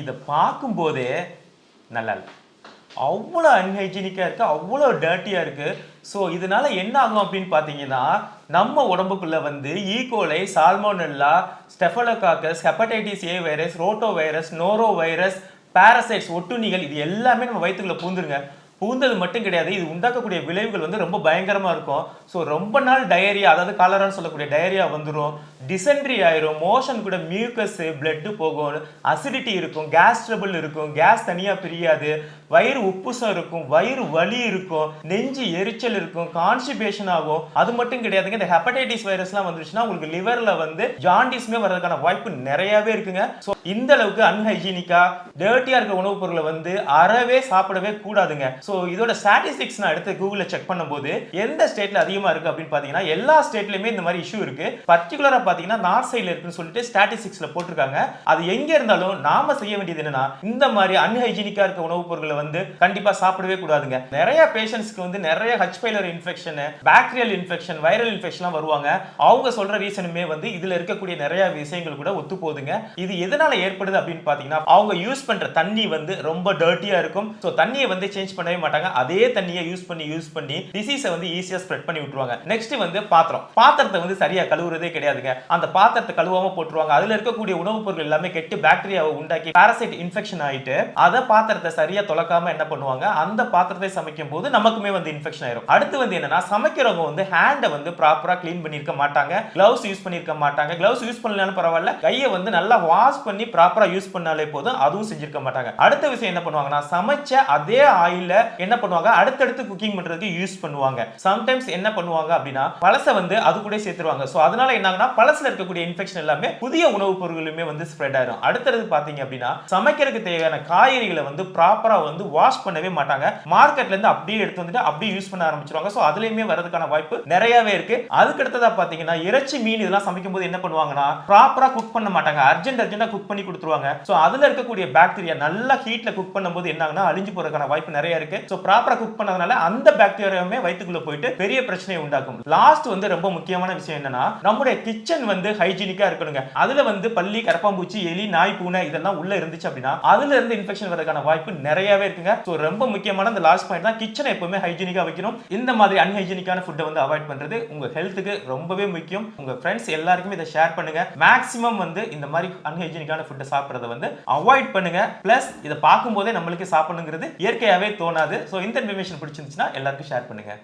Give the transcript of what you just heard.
இதை பார்க்கும்போதே நல்லா இல்லை. அவ்வளோ அன்ஹைஜீனிக்காக இருக்குது அவ்வளோ டர்ட்டியாக இருக்குது ஸோ இதனால என்ன ஆகும் அப்படின்னு பார்த்தீங்கன்னா நம்ம உடம்புக்குள்ளே வந்து E coli salmonella staphylococcus hepatitis A virus rota virus noro virus parasites ஒட்டுண்ணிகள் இது எல்லாமே நம்ம வயிற்றுக்குள்ளே பூந்துருங்க பூந்தது மட்டும் கிடையாது. இது உண்டாக்கக்கூடிய விளைவுகள் வந்து ரொம்ப பயங்கரமா இருக்கும். ஸோ ரொம்ப நாள் டயரியா அதாவது காலரான்னு சொல்லக்கூடிய டயரியா வந்துடும் டிசென்ட்ரி ஆயிரும். மோஷன் கூட மியூக்கஸ் பிளட்டு போகும். அசிடிட்டி இருக்கும். கேஸ் ட்ரபிள் இருக்கும். கேஸ் தனியாக பிரியாது. வயிறு உப்புசம் இருக்கும். வயிறு வலி இருக்கும். நெஞ்சு எரிச்சல் இருக்கும். கான்ஸ்டிபேஷன் ஆகும். அது மட்டும் கிடையாதுங்க இந்த ஹெப்படைட்டிஸ் வைரஸ்லாம் வந்துருச்சுன்னா உங்களுக்கு லிவரில் வந்து ஜாண்டிஸ்மே வர்றதுக்கான வாய்ப்பு நிறையாவே இருக்குங்க. ஸோ இந்த அளவுக்கு அன்ஹைஜீனிக்கா டேர்ட்டியா இருக்கிற உணவுப் பொருளை வந்து அறவே சாப்பிடவே கூடாதுங்க. ஸோ இதோட ஸ்டாட்டிஸ்டிக்ஸ் நான் எடுத்து கூகுளில் செக் பண்ணும்போது எந்த ஸ்டேட்ல அதிகமா இருக்கு அப்படின்னு பார்த்தீங்கன்னா எல்லா ஸ்டேட்லயுமே இந்த மாதிரி இஷ்யூ இருக்கு. பர்டிகுலரா பார்த்தீங்கன்னா நார்த் சைடில் இருக்குன்னு சொல்லிட்டு ஸ்டாட்டிஸ்டிக்ஸ்ல போட்டிருக்காங்க. அது எங்க இருந்தாலும் நாம செய்ய வேண்டியது என்னன்னா இந்த மாதிரி அன்ஹைஜீனிக்கா இருக்க உணவுப் பொருட்களை வந்து கண்டிப்பா சாப்பிடவே கூடாதுங்க. நிறைய பேஷண்ட்ஸ்க்கு வந்து நிறைய H pylori infection bacterial infection viral இன்ஃபெக்ஷன்லாம் வருவாங்க. அவங்க சொல்ற ரீசனுமே வந்து இதுல இருக்கக்கூடிய நிறைய விஷயங்கள் கூட ஒத்து போகுதுங்க. இது எதனால ஏற்படுது அப்படின்னு பார்த்தீங்கன்னா அவங்க யூஸ் பண்ற தண்ணி வந்து ரொம்ப டர்ட்டியா இருக்கும். ஸோ தண்ணியை வந்து சேஞ்ச் பண்ணவே மாட்டாங்க. அதே தண்ணியை யூஸ் பண்ணி யூஸ் பண்ணி டிசீஸை வந்து ஈஸியாக ஸ்ப்ரெட் பண்ணி விட்டுருவாங்க. நெக்ஸ்ட் வந்து பாத்திரம். பாத்திரத்தை வந்து சரியாக கழுவுறதே கிடையாதுங்க. அந்த பாத்திரத்தை கழுவாமல் போட்டுருவாங்க. அதில் இருக்கக்கூடிய உணவுப் பொருட்கள் எல்லாமே கெட்டு பாக்டீரியாவை உண்டாக்கி பாரசைட் இன்ஃபெக்ஷன் ஆகிட்டு அதை பாத்திரத்தை சரியாக தொலைக்காம என்ன பண்ணுவாங்க? அந்த பாத்திரத்தை சமைக்கும் போது நமக்குமே வந்து இன்ஃபெக்ஷன் ஆயிரும். அடுத்து வந்து என்னன்னா சமைக்கிறவங்க வந்து ஹேண்டை வந்து ப்ராப்பராக க்ளீன் பண்ணியிருக்க மாட்டாங்க. கிளவுஸ் யூஸ் பண்ணிருக்க மாட்டாங்க. கிளவுஸ் யூஸ் பண்ணலனாலும் பரவாயில்ல. கையை வந்து நல்லா வாஷ் பண்ணி ப்ராப்பரா யூஸ் பண்ணாலே போதும் அதுவும் செஞ்சிருக்க மாட்டாங்க. அடுத்த விஷயம் என்ன பண்ணுவாங்கன்னா சமைச்ச அதே ஆயில என்ன பண்ணுவாங்க? அடுத்தடுத்து குக்கிங் பண்றதுக்கு யூஸ் பண்ணுவாங்க. சம்டைம்ஸ் என்ன பண்ணுவாங்க அப்படின்னா பழசை வந்து அது கூட சேர்த்துருவாங்க. ஸோ அதனால என்னாங்கன்னா பழசுல இருக்கக்கூடிய இன்ஃபெக்ஷன் எல்லாமே புதிய உணவுப் பொருட்களுமே வந்து ஸ்ப்ரெட் ஆயிரும். அடுத்தது பாத்தீங்க அப்படின்னா சமைக்கிறதுக்கு தேவையான காய்கறிகளை வந்து ப்ராப்பரா வந்து வாஷ் பண்ணவே மாட்டாங்க. மார்க்கெட்ல இருந்து அப்படியே எடுத்து வந்துட்டு அப்படியே யூஸ் பண்ண ஆரம்பிச்சிருவாங்க. ஸோ அதுலயுமே வரதுக்கான வாய்ப்பு நிறையவே இருக்கு. அதுக்கு அடுத்ததா பாத்தீங்கன்னா இறைச்சி மீன் இதெல்லாம் சமைக்கும் போது என்ன பண்ணுவாங்கன்னா ப்ராப்பரா குக் பண்ண மாட்டாங்க. அர்ஜென்ட் அர்ஜென்டா குக் பண்ணி கொடுத்துருவாங்க. ஸோ அதில் இருக்கக்கூடிய பாக்டீரியா நல்லா ஹீட்டில் குக் பண்ணும்போது என்னாகனா அழிஞ்சு போறதுக்கான வாய்ப்பு நிறைய இருக்கு. ஸோ ப்ராப்பராக குக் பண்ணதுனால அந்த பாக்டீரியாவுமே வயிற்றுக்குள்ள போயிட்டு பெரிய பிரச்சனையை உண்டாக்கும். லாஸ்ட் வந்து ரொம்ப முக்கியமான விஷயம் என்னன்னா நம்முடைய கிச்சன் வந்து ஹைஜீனிக்கா இருக்கணுங்க. அதுல வந்து பள்ளி கரப்பாம்பூச்சி எலி நாய் பூனை இதெல்லாம் உள்ள இருந்துச்சு அப்படின்னா அதுல இருந்து இன்ஃபெக்ஷன் வரதுக்கான வாய்ப்பு நிறையவே இருக்குங்க. ஸோ ரொம்ப முக்கியமான அந்த லாஸ்ட் பாயிண்ட் தான் கிச்சனை எப்பவுமே ஹைஜீனிக்கா வைக்கணும். இந்த மாதிரி அன்ஹைஜீனிக்கான ஃபுட்டை வந்து அவாய்ட் பண்றது உங்க ஹெல்த்துக்கு ரொம்பவே முக்கியம். உங்க ஃப்ரெண்ட்ஸ் எல்லாருக்குமே இதை ஷேர் பண்ணுங்க. மேக்ஸிமம் வந்து இந்த மாதிரி அன்ஹைஜீனிக்கான ஃபுட்டை சாப்பிட்றத வந்து அவாய்ட் பண்ணுங்க. பிளஸ் இதை பார்க்கும்போதே நம்மளுக்கு சாப்பிடணுங்கிறது இயற்கையாவே தோணாது. ஸோ இந்த இன்ஃபர்மேஷன் பிடிச்சிருந்துச்சுன்னா எல்லாருக்கும் ஷேர் பண்ணுங்க.